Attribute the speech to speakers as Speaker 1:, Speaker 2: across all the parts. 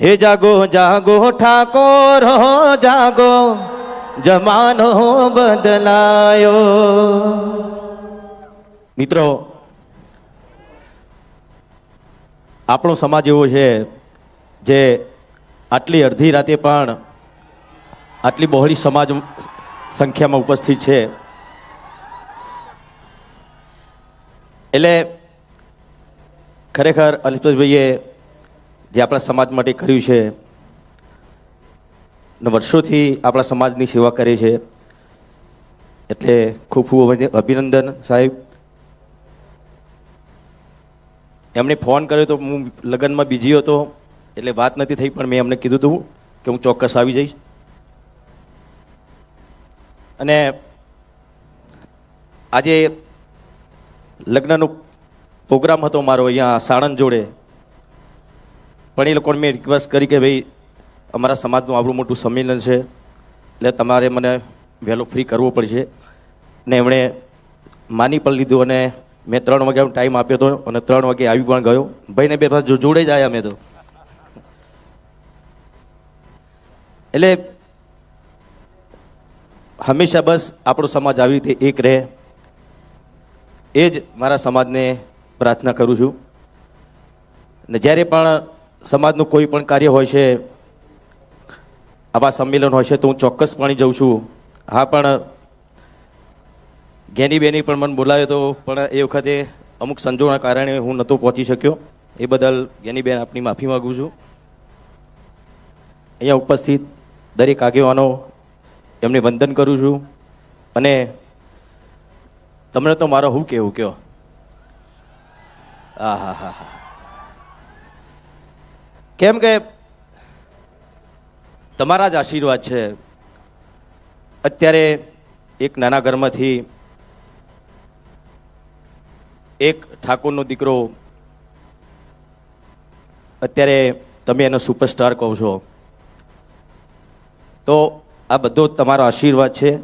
Speaker 1: હે જાગો જાગો, ઠાકોર, હો જાગો, જમાનો બદલાયો. મિત્રો, આપણો સમાજ એવો છે જે આટલી અડધી રાતે પણ આટલી બહોળી સમાજ સંખ્યામાં ઉપસ્થિત છે. એટલે ખરેખર અલ્પેશભાઈએ જે આપણા સમાજ માટે કર્યું છે. ને વર્ષોથી આપણા સમાજની સેવા કરે છે. એટલે ખૂબ ખૂબ અભિનંદન સાહેબ. એમણે ફોન કર્યો તો હું લગ્નમાં બીજી હતો, એટલે વાત નથી થઈ, પણ મેં એમને કીધું હતું કે હું ચોક્કસ આવી જઈશ. અને આજે લગ્નનો પ્રોગ્રામ હતો મારો અહીંયા સાણંદ જોડે. પણ એ લોકોને મેં રિક્વેસ્ટ કરી કે ભાઈ, અમારા સમાજનું આવડું મોટું સંમેલન છે. એટલે તમારે મને વહેલો ફ્રી કરવો પડશે. ને એમણે માની પણ લીધું અને મેં ત્રણ વાગ્યાનો ટાઈમ આપ્યો હતો અને ત્રણ વાગે આવી પણ ગયો. ભાઈને બે પાસે જોડે જ આવ્યા મેં તો. એટલે હંમેશા બસ આપણો સમાજ આવી રીતે એક રહે. એ જ મારા સમાજને પ્રાર્થના કરું છું. ને જ્યારે પણ સમાજનું કોઈ પણ કાર્ય હોય છે, આવા સંમેલન હોય છે, તો હું ચોક્કસપણે જઉં છું. હા, પણ ઘેની બેની પણ મને બોલાવ્યો તો, પણ એ વખતે અમુક સંજોગના કારણે હું નહોતો પહોંચી શક્યો. એ બદલ ઘેની બેન આપની માફી માગું છું. અહીંયા ઉપસ્થિત દરેક આગેવાનો, એમને વંદન કરું છું. અને તમને તો મારો હું કેવું કયો? હા હા હા હા કેમ કે તમારા જ આશીર્વાદ છે. અત્યારે એક નાના ઘરમાંથી એક ઠાકોરનો દીકરો અત્યારે તમે એનો સુપરસ્ટાર કહો છો. તો આ બધો તમારો આશીર્વાદ છે.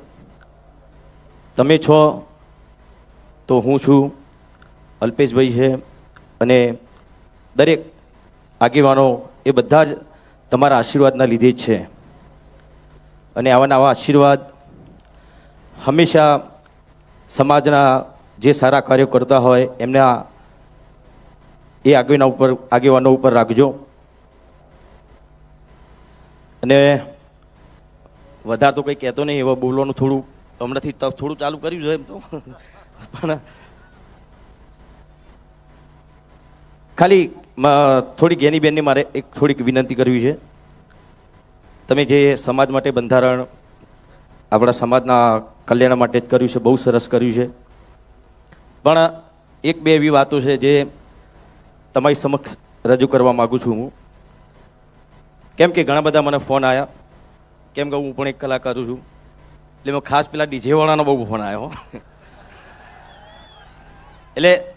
Speaker 1: તમે છો તો હું છું અલ્પેશભાઈ છે અને દરેક આગેવાનો એ બધા જ તમારા આશીર્વાદના લીધે જ છે. અને આવા નવા આશીર્વાદ હંમેશા સમાજના જે સારા કાર્યો કરતા હોય એમના એ આગેવાના ઉપર, આગેવાનો ઉપર રાખજો. અને વધારે તો કંઈ કહેતો નહીં, એવા બોલવાનું થોડું, હમણાંથી થોડું ચાલુ કર્યું છે એમ તો. પણ ખાલી થોડીક એની બેનને મારે એક થોડીક વિનંતી કરવી છે. તમે જે સમાજ માટે બંધારણ આપણા સમાજના કલ્યાણ માટે જ કર્યું છે, બહુ સરસ કર્યું છે. પણ એક બે એવી વાતો છે જે તમારી સમક્ષ રજૂ કરવા માગું છું હું. કેમ કે ઘણા બધા મને ફોન આવ્યા કેમ કે હું પણ એક કલાકાર છું. એટલે મેં ખાસ પેલા ડીજેવાળાનો બહુ ફોન આવ્યો એટલે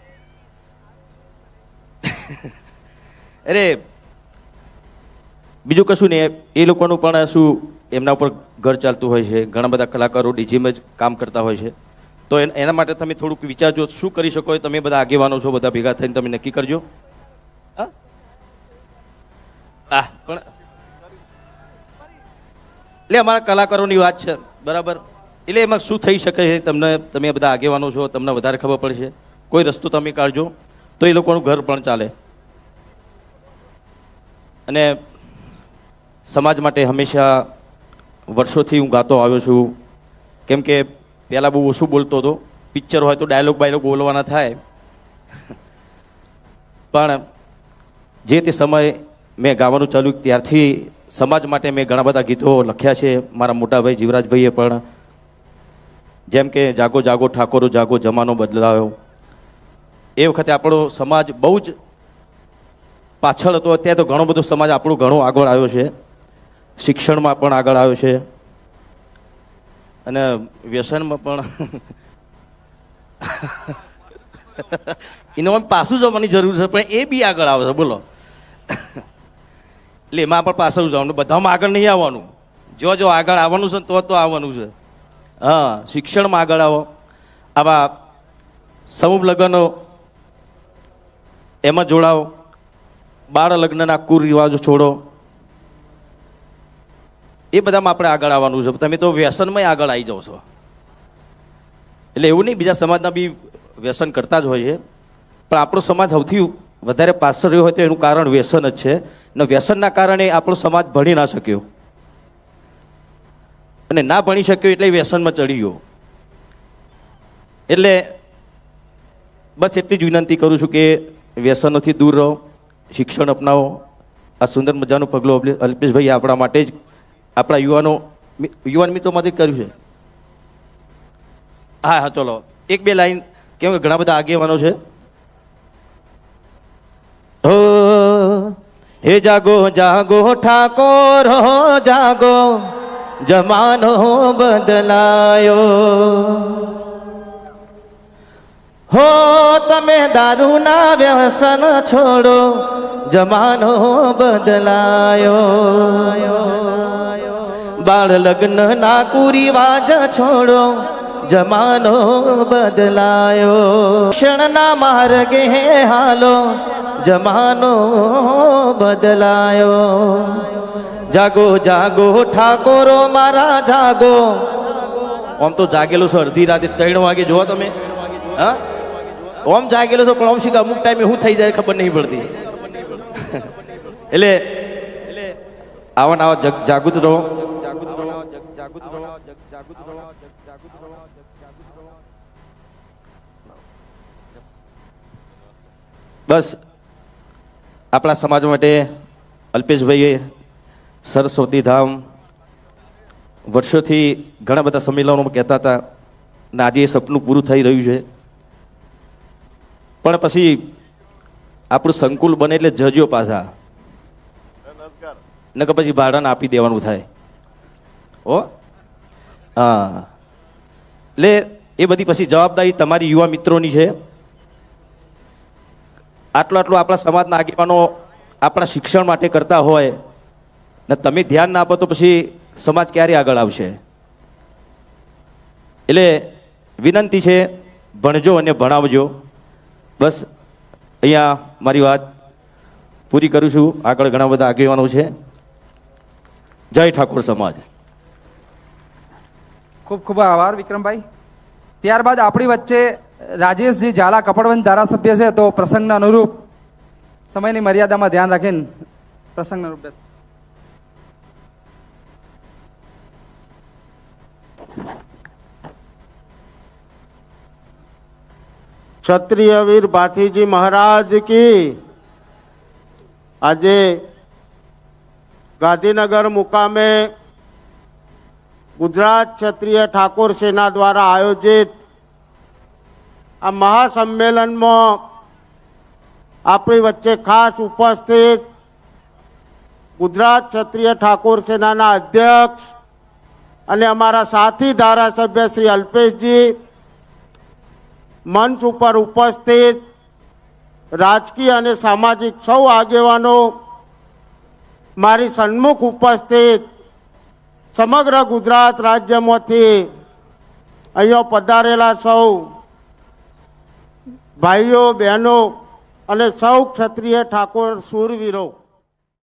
Speaker 1: અરે, બીજું કશું નહીં. એ લોકોનું પણ શું, એમના ઉપર ઘર ચાલતું હોય છે. ઘણા બધા કલાકારો ડીજીમાં જ કામ કરતા હોય છે. તો એન- માટે તમે થોડુંક વિચારજો શું કરી શકો તમે બધા આગેવાનો છો, બધા ભેગા થઈને તમે નક્કી કરજો. હા? પણ એટલે અમારા કલાકારોની વાત છે. બરાબર? એટલે એમાં શું થઈ શકે છે? તમને, તમે બધા આગેવાનો છો, તમને વધારે ખબર પડશે. કોઈ રસ્તો તમે કાઢજો. તો એ લોકોનું ઘર પણ ચાલે. અને સમાજ માટે હંમેશા વર્ષોથી હું ગાતો આવ્યો છું. કેમ કે પહેલાં બહુ ઓછું બોલતો હતો. પિક્ચર હોય તો ડાયલોગ બાયલોગ બોલવાના થાય. પણ જે તે સમય મેં ગાવાનું ચાલુ ત્યારથી સમાજ માટે મેં ઘણા બધા ગીતો લખ્યા છે. મારા મોટાભાઈ જીવરાજભાઈએ પણ. જેમ કે જાગો જાગો ઠાકોરો જાગો જમાનો બદલાયો. એ વખતે આપણો સમાજ બહુ જ પાછળ હતો, અત્યારે તો ઘણો બધો સમાજ આપણું ઘણો આગળ આવ્યો છે. શિક્ષણમાં પણ આગળ આવ્યો છે. અને વ્યસનમાં પણ એનો પાછું જવાની જરૂર છે, પણ એ બી આગળ આવે છે, બોલો. એટલે એમાં પણ પાછળ જવાનું, બધામાં આગળ નહીં આવવાનું. જો જો આગળ આવવાનું છે તો તો આવવાનું છે. હા, શિક્ષણમાં આગળ આવો. આવા સમૂહ લગ્નો, એમાં જોડાઓ. બાળ લગ્નના કુરિવાજો છોડો. એ બધામાં આપણે આગળ આવવાનું છે. તમે તો વ્યસનમાં આગળ આવી જાઓ છો. એટલે એવું નહીં, બીજા સમાજના બી વ્યસન કરતા જ હોય છે. પણ આપણો સમાજ સૌથી વધારે પાછળ રહ્યો હોય તો એનું કારણ વ્યસન જ છે. અને વ્યસનના કારણે આપણો સમાજ ભણી ના શક્યો. અને ના ભણી શક્યો એટલે વ્યસનમાં ચડી ગયો. એટલે બસ એટલી જ વિનંતી કરું છું કે વ્યસનોથી દૂર રહો. શિક્ષણ અપનાવો. આ સુંદર મજાનું પગલું અલ્પે- અલ્પેશભાઈ આપણા માટે જ આપણા યુવાનો યુવાન મિત્રો માટે જ કર્યું છે. હા હા, ચલો. એક બે લાઈન કેમ કે ઘણા બધા આગેવાનો છે. હે જાગો જાગો, ઠાકોર, હો, જાગો, જમાનો બદલાયો. હો, તમે દારૂના વ્યસન છોડો, જમાનો બદલાયો. બાળ લગ્ન ના કુરિવાજ છોડો, જમાનો બદલાયો. ક્ષણના માર્ગે હાલો, જમાનો બદલાયો. જાગો જાગો, ઠાકોરો મારા જાગો. આમ તો જાગેલું છે, અડધી રાતે ત્રણ વાગે જોવા તમે. હા? ઓમ જાગેલો છો, પણ ઓમ શીખ, અમુક ટાઈમે શું થઈ જાય ખબર નહીં પડતી. એટલે આવા ને આવા, જગ- જાગૃત રહો. બસ, આપણા સમાજ માટે અલ્પેશભાઈએ સરસ્વતી ધામ વર્ષોથી ઘણા બધા સંમેલનોમાં કહેતા હતા, ને આજે એ સપનું પૂરું થઈ રહ્યું છે. પણ પછી આપણું સંકુલ બને એટલે જજો પાછા. નકર પછી ભાડાને આપી દેવાનું થાય. ઓ હા. એટલે એ બધી પછી જવાબદારી તમારી યુવા મિત્રોની છે. આટલો આટલો આપણા સમાજના આગેવાનો આપણા શિક્ષણ માટે કરતા હોય ને તમે ધ્યાન ના આપો તો પછી સમાજ ક્યારે આગળ આવશે? એટલે વિનંતી છે, ભણજો અને ભણાવજો. બસ, અહીંયા મારી વાત પૂરી કરું છું. આગળ ઘણા બધા આગેવાનો છે. જય ઠાકોર સમાજ.
Speaker 2: ખૂબ ખૂબ આભાર, વિક્રમભાઈ. ત્યારબાદ આપણી વચ્ચે રાજેશજી ઝાલા કપડવંત ધારાસભ્ય છે, તો પ્રસંગના અનુરૂપ સમયની મર્યાદામાં ધ્યાન રાખીને પ્રસંગના અનુરૂપ
Speaker 3: ક્ષત્રિય વીર ભાથીજી મહારાજ કી. આજે ગાંધીનગર મુકામે ગુજરાત ક્ષત્રિય ઠાકોર સેના દ્વારા આયોજિત આ મહાસંમેલનમાં આપણી વચ્ચે ખાસ ઉપસ્થિત ગુજરાત ક્ષત્રિય ઠાકોર સેનાના અધ્યક્ષ અને અમારા સાથી ધારાસભ્ય શ્રી અલ્પેશજી મંચ ઉપર ઉપસ્થિત રાજકીય અને સામાજિક સૌ આગેવાનો મારી સન્મુખ ઉપસ્થિત સમગ્ર ગુજરાત રાજ્યમાંથી અહીંયા પધારેલા સૌ ભાઈઓ, બહેનો અને સૌ ક્ષત્રિય ઠાકોર શૂરવીરો